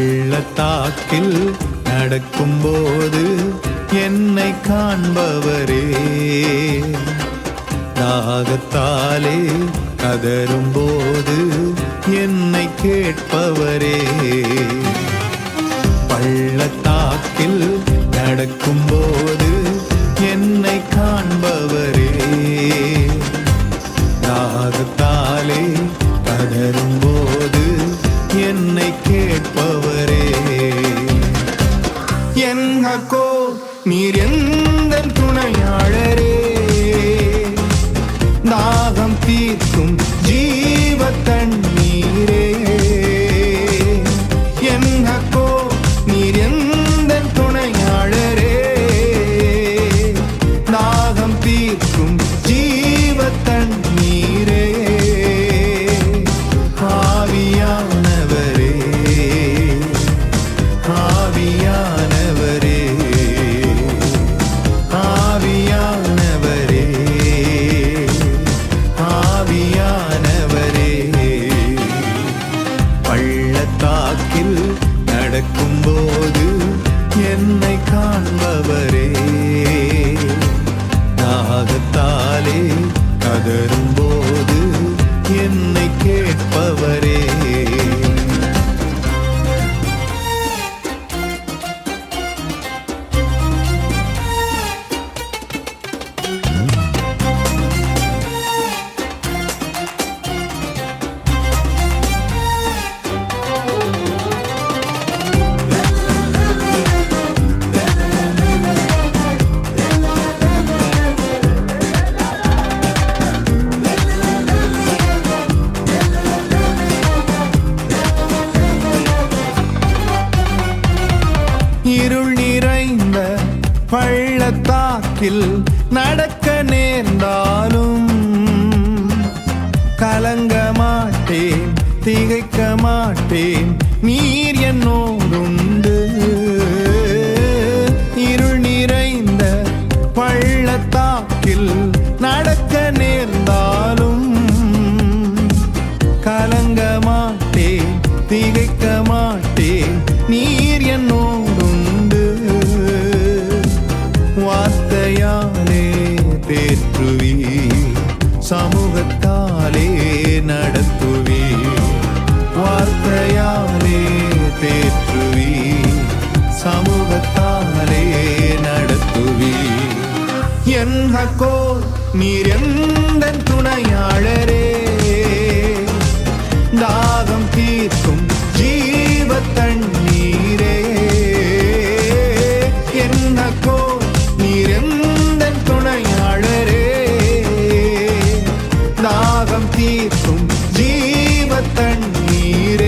பள்ளத்தாக்கில் நடக்கும்போது என்னை காண்பவரே. நாகத்தாலே கதரும் போது என்னை கேட்பவரே. பள்ளத்தாக்கில் நடக்கும்போது என்னை காண்பவரே. நாகத்தாலே கதரும் போது நீர் கண்டாலே கதரும் போது என்னை கேட்பவரே. பள்ளத்தாக்கில் நடக்க நேர்ந்தாலும் கலங்க மாட்டேன் திகைக்க மாட்டேன். நீர் என்னோடுண்டு. தேற்றுவி சமூகத்தாலே நடத்துவி வார்த்தையாலே தேற்றுவி சமூகத்தாலே நடத்துவி என் ஹக்கோ நீர் என் தீர்க்கும் ஜீவ தண்ணீரே